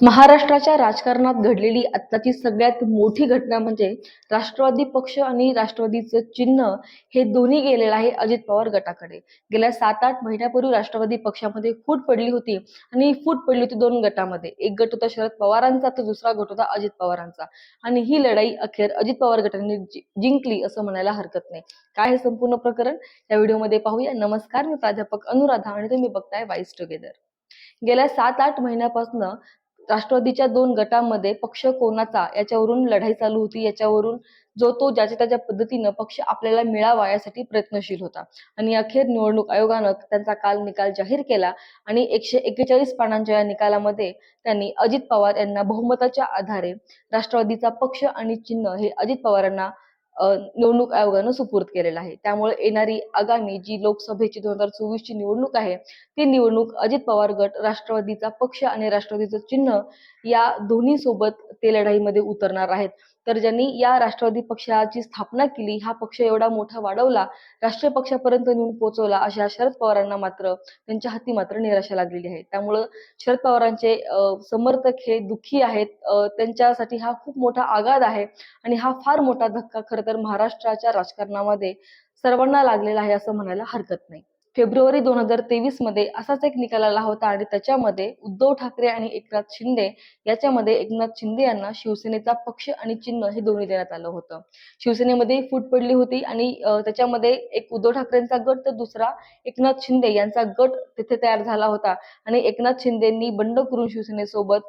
महाराष्ट्राच्या राजकारणात घडलेली आत्ताची सगळ्यात मोठी घटना म्हणजे राष्ट्रवादी पक्ष आणि राष्ट्रवादीचं चिन्ह हे दोन्ही गेलेलं आहे अजित पवार गटाकडे. गेल्या सात आठ महिन्यापूर्वी राष्ट्रवादी पक्षामध्ये फूट पडली होती आणि फूट पडली होती दोन गटामध्ये. एक गट होता शरद पवारांचा तर दुसरा गट होता अजित पवारांचा. आणि ही लढाई अखेर अजित पवार गटाने जिंकली असं म्हणायला हरकत नाही. काय हे संपूर्ण प्रकरण? या व्हिडिओमध्ये पाहूया. नमस्कार मी प्राध्यापक अनुराधा आणि तुम्ही बघताय वाईस टुगेदर गेल्या सात आठ महिन्यापासून राष्ट्रवादीच्या दोन गटांमध्ये पक्ष कोणाचा याच्यावरून लढाई चालू होती याच्यावरून जो तो ज्याच्या त्याच्या पद्धतीनं पक्ष आपल्याला मिळावा यासाठी प्रयत्नशील होता. आणि अखेर निवडणूक आयोगानं त्यांचा काल निकाल जाहीर केला आणि एकशे एक्केचाळीस पानांच्या या निकालामध्ये त्यांनी अजित पवार यांना बहुमताच्या आधारे राष्ट्रवादीचा पक्ष आणि चिन्ह हे अजित पवारांना निवडणूक आयोगानं सुपूर्द केलेलं आहे. त्यामुळे येणारी आगामी जी लोकसभेची दोन हजार चोवीस ची निवडणूक आहे ती निवडणूक अजित पवार गट राष्ट्रवादीचा पक्ष आणि राष्ट्रवादीचं चिन्ह या दोन्ही सोबत ते लढाईमध्ये उतरणार आहेत. तर ज्यांनी या राष्ट्रवादी पक्षाची स्थापना केली हा पक्ष एवढा मोठा वाढवला राष्ट्रीय पक्षापर्यंत नेऊन पोहोचवला अशा शरद पवारांना मात्र त्यांच्या हाती मात्र निराशा लागलेली आहे. त्यामुळं शरद पवारांचे समर्थक हे दुःखी आहेत. त्यांच्यासाठी हा खूप मोठा आघात आहे आणि हा फार मोठा धक्का खरं तर महाराष्ट्राच्या राजकारणामध्ये सर्वांना लागलेला आहे असं म्हणायला हरकत नाही. फेब्रुवारी दोन हजार तेवीसमध्ये असाच एक निकाल आला होता आणि त्याच्यामध्ये उद्धव ठाकरे आणि एकनाथ शिंदे याच्यामध्ये एकनाथ शिंदे यांना शिवसेनेचा पक्ष आणि चिन्ह हे दोन्ही देण्यात आलं होतं. शिवसेनेमध्ये फूट पडली होती आणि त्याच्यामध्ये एक उद्धव ठाकरेंचा गट तर दुसरा एकनाथ शिंदे यांचा गट तिथे तयार झाला होता. आणि एकनाथ शिंदेंनी बंड करून शिवसेनेसोबत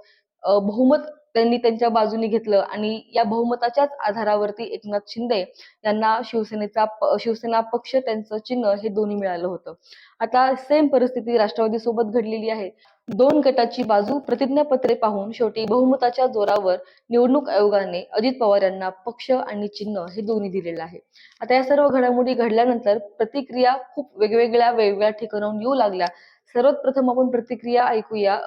बहुमत त्यांनी त्यांच्या बाजूने घेतलं आणि या बहुमताच्याच आधारावरती एकनाथ शिंदे यांना शिवसेनेचा शिवसेना पक्ष त्यांचं चिन्ह हे दोन्ही मिळालं होतं. आता सेम परिस्थिती राष्ट्रवादी सोबत घडलेली आहे. दोन गटाची बाजू प्रतिज्ञापत्रे पाहून शेवटी बहुमताच्या जोरावर निवडणूक आयोगाने अजित पवार यांना पक्ष आणि चिन्ह हे दोन्ही दिलेलं आहे. आता या सर्व घडामोडी घडल्यानंतर प्रतिक्रिया खूप वेगवेगळ्या वेगवेगळ्या ठिकाणाहून येऊ लागल्या. सर्वप्रथम आपण प्रतिक्रिया ऐकूया.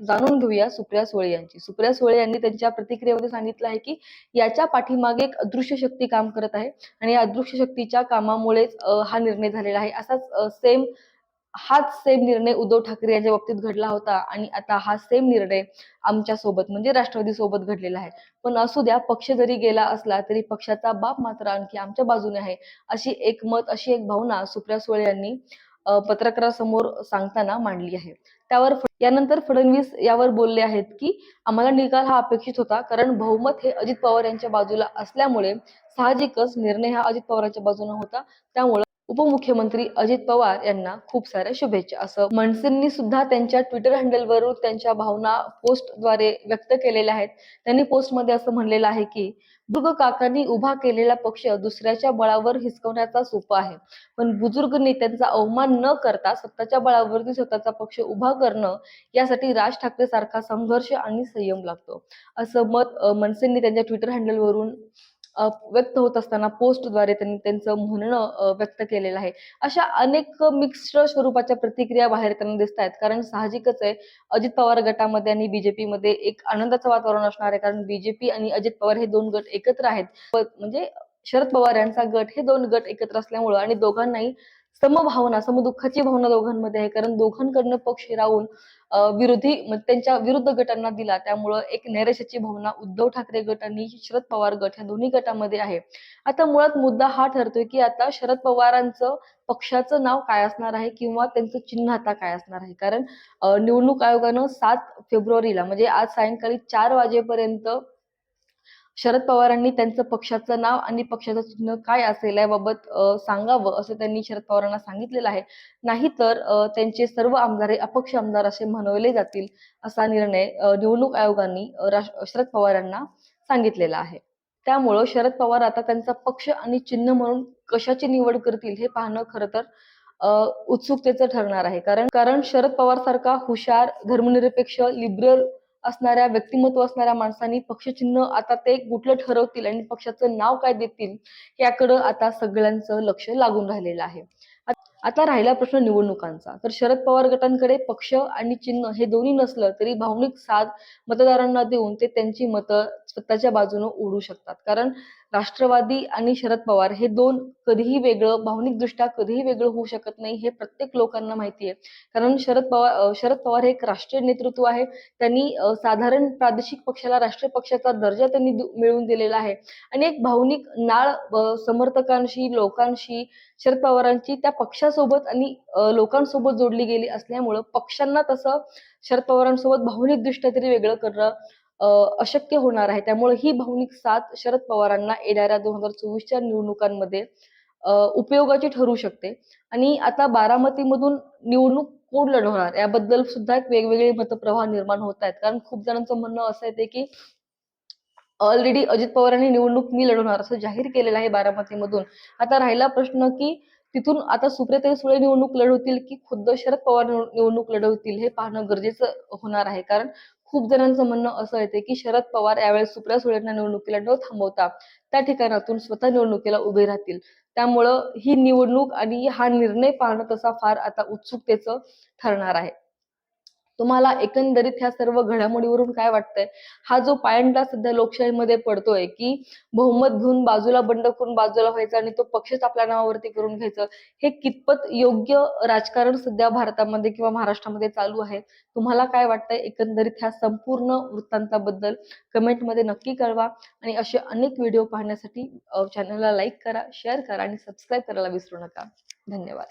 जाणून घेऊया सुप्रिया सुळे यांची. सुप्रिया सुळे यांनी त्यांच्या प्रतिक्रियेमध्ये सांगितलं आहे की याच्या पाठीमागे एक अदृश्य शक्ती काम करत आहे आणि या अदृश्य शक्तीच्या कामामुळेच हा निर्णय झालेला आहे. असाच सेम हाच सेम निर्णय उद्धव ठाकरे यांच्या बाबतीत घडला होता आणि आता हा सेम निर्णय आमच्यासोबत म्हणजे राष्ट्रवादी सोबत घडलेला आहे. पण असू द्या पक्ष जरी गेला असला तरी पक्षाचा बाप मात्र आणखी आमच्या बाजूने आहे अशी एक मत अशी एक भावना सुप्रिया सुळे यांनी पत्रकारासमोर सांगताना मांडली आहे. त्यावर यानंतर फडणवीस यावर बोलले आहेत की आम्हाला निकाल हा अपेक्षित होता कारण बहुमत हे अजित पवार यांच्या बाजूला असल्यामुळे साहजिकच निर्णय हा अजित पवारांच्या बाजूने होता. त्यामुळे उपमुख्यमंत्री अजित पवार यांना खूप साऱ्या शुभेच्छा. असं मनसेंनी सुद्धा त्यांच्या ट्विटर हँडलवरून त्यांच्या भावना पोस्टद्वारे व्यक्त केलेल्या आहेत. त्यांनी पोस्टमध्ये असं म्हणलेलं आहे की बुजुर्ग काकांनी उभा केलेला पक्ष दुसऱ्याच्या बळावर हिसकवण्याचा सोपा आहे. पण बुजुर्ग नेत्यांचा अवमान न करता स्वतःच्या बळावरती स्वतःचा पक्ष उभा करणं यासाठी राज ठाकरे सारखा संघर्ष आणि संयम लागतो असं मत मनसेंनी त्यांच्या ट्विटर हँडलवरून व्यक्त होत असताना पोस्टद्वारे त्यांनी त्यांचं म्हणणं व्यक्त केलेलं आहे. अशा अनेक मिक्स्ड स्वरूपाच्या प्रतिक्रिया बाहेर येताना दिसत आहेत. कारण साहजिकच आहे अजित पवार गटामध्ये आणि बीजेपी मध्ये एक आनंदाचं वातावरण असणार आहे. कारण बीजेपी आणि अजित पवार हे दोन गट एकत्र आहेत. म्हणजे शरद पवार यांचा गट हे दोन गट एकत्र असल्यामुळं आणि दोघांनाही समभावना समदुःखाची भावना दोघांमध्ये आहे. कारण दोघांकडनं पक्ष राहून विरोधी त्यांच्या विरुद्ध गटांना दिला. त्यामुळं एक नैराश्याची भावना उद्धव ठाकरे गट आणि शरद पवार गट ह्या दोन्ही गटामध्ये आहे. आता मुळात मुद्दा हा ठरतोय की आता शरद पवारांचं पक्षाचं नाव काय असणार आहे किंवा त्यांचं चिन्ह आता काय असणार आहे? कारण निवडणूक आयोगानं सात फेब्रुवारीला म्हणजे आज सायंकाळी चार वाजेपर्यंत शरद पवारांनी त्यांचं पक्षाचं नाव आणि पक्षाचं चिन्ह काय असेल याबाबत सांगावं असं त्यांनी शरद पवारांना सांगितलेलं आहे. नाहीतर त्यांचे सर्व आमदार हे अपक्ष आमदार असे म्हणवले जातील असा निर्णय निवडणूक आयोगाने शरद पवारांना सांगितलेला आहे. त्यामुळं शरद पवार आता त्यांचा पक्ष आणि चिन्ह म्हणून कशाची निवड करतील हे पाहणं खरं तर उत्सुकतेचं ठरणार आहे. कारण कारण शरद पवार सारखा हुशार धर्मनिरपेक्ष लिबरल असणाऱ्या व्यक्तिमत्व असणाऱ्या माणसांनी पक्षचिन्ह आता ते कुठलं ठरवतील आणि पक्षाचं नाव काय देतील याकडं आता सगळ्यांचं लक्ष लागून राहिलेलं आहे. आता राहिला प्रश्न निवडणुकांचा. तर शरद पवार गटांकडे पक्ष आणि चिन्ह हे दोन्ही नसलं तरी भावनिक साथ मतदारांना देऊन ते त्यांची मतं स्वतःच्या बाजूने ओढू शकतात. कारण राष्ट्रवादी आणि शरद पवार हे दोन कधीही वेगळं भावनिकदृष्ट्या कधीही वेगळं होऊ शकत नाही हे प्रत्येक लोकांना माहिती आहे. कारण शरद पवार शरद पवार हे एक राष्ट्रीय नेतृत्व आहे. त्यांनी साधारण प्रादेशिक पक्षाला राष्ट्रीय पक्षाचा दर्जा त्यांनी मिळवून दिलेला आहे. आणि एक भावनिक नाळ समर्थकांशी लोकांशी शरद पवारांची त्या पक्षासोबत आणि लोकांसोबत जोडली गेली असल्यामुळं पक्षांना तसं शरद पवारांसोबत भावनिकदृष्ट्या तरी वेगळं करणं अशक्य होणार आहे. त्यामुळे ही भावनिक साथ शरद पवारांना येणाऱ्या दोन हजार चोवीसच्या निवडणुकांमध्ये उपयोगाची ठरू शकते. आणि आता बारामतीमधून निवडणूक कोण लढवणार? याबद्दल सुद्धा एक वेगवेगळे मतप्रवाह निर्माण होत आहेत. कारण खूप जणांचं म्हणणं असं येते की ऑलरेडी अजित पवारांनी निवडणूक मी लढवणार असं जाहीर केलेलं आहे बारामतीमधून. आता राहिला प्रश्न की तिथून आता सुप्रिया सुळे निवडणूक लढवतील की खुद्द शरद पवार निवडणूक लढवतील हे पाहणं गरजेचं होणार आहे. कारण खूप जणांचं म्हणणं असं येते की शरद पवार यावेळेस सुप्रिया सुळेंना निवडणुकीला न थांबवता त्या ठिकाणातून स्वतः निवडणुकीला उभे राहतील. त्यामुळं ही निवडणूक आणि हा निर्णय पाहणं तसा फार आता उत्सुकतेचं ठरणार आहे. तुम्हाला एकंदरीत ह्या सर्व घडामोडीवरून काय वाटतंय? हा जो पायंडा सध्या लोकशाहीमध्ये पडतोय की बहुमत घेऊन बाजूला बंड करून बाजूला व्हायचं आणि तो पक्षच आपल्या नावावरती करून घ्यायचं हे कितपत योग्य राजकारण सध्या भारतामध्ये किंवा महाराष्ट्रामध्ये चालू आहे? तुम्हाला काय वाटतंय एकंदरीत ह्या संपूर्ण वृत्तांताबद्दल? कमेंटमध्ये नक्की कळवा आणि असे अनेक व्हिडिओ पाहण्यासाठी चॅनलला लाईक करा शेअर करा आणि सबस्क्राईब करायला विसरू नका. धन्यवाद.